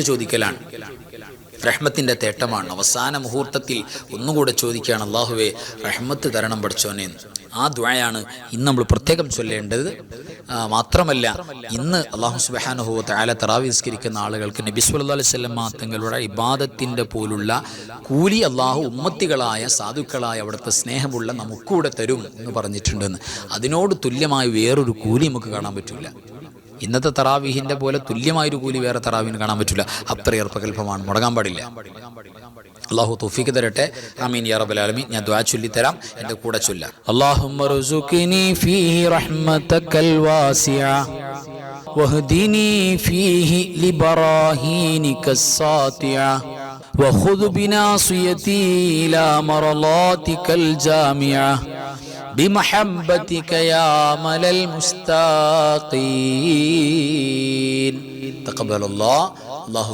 ചോദിക്കലാണ്. റഹ്മത്തിന്റെ തേട്ടമാണ്. അവസാന മുഹൂർത്തത്തിൽ ഒന്നുകൂടെ ചോദിക്കുകയാണ് അള്ളാഹുവെ റഹ്മത്ത് തരണം പഠിച്ചോനെ. ആ ദ്വയാണ് ഇന്ന് നമ്മൾ പ്രത്യേകം ചൊല്ലേണ്ടത്. മാത്രമല്ല ഇന്ന് അള്ളാഹു സുബാനുഹു താല തറാവിസ്കരിക്കുന്ന ആളുകൾക്ക് നബി സല്ലല്ലാഹു അലൈഹി വസല്ലം തങ്ങളുടെ ഇബാദത്തിന്റെ പോലുള്ള കൂലി അള്ളാഹു ഉമ്മത്തികളായ സാധുക്കളായ അവിടുത്തെ സ്നേഹമുള്ള നമുക്കൂടെ തരും എന്ന് പറഞ്ഞിട്ടുണ്ടെന്ന്. അതിനോട് തുല്യമായ വേറൊരു കൂലി നമുക്ക് കാണാൻ പറ്റില്ല ഇന്നത്തെ തറാവീഹിന്റെ പോലെ തുല്യമായൊരു കൂലി വേറെ തറാവീന് കാണാൻ പറ്റില്ല അത്രയേറെ പ്രഗത്ഭമാണ് മുടങ്ങാൻ പാടില്ല അള്ളാഹു തൗഫീഖ് തരട്ടെ ആമീൻ യാ റബ്ബൽ ആലമീൻ ഞാൻ ദുആ ചൊല്ലി തരാം എൻ്റെ കൂടെ ചൊല്ലാം അല്ലാഹുമ്മ റുസുഖ്നി ഫീഹി റഹ്മതകൽ വാസിഅ واهدني فيه لبراهينك الساطعة وخذ بناصيتي إلى مرضاتك الجامعة بمحبتك يا أمل المستاقين تقبل الله. الله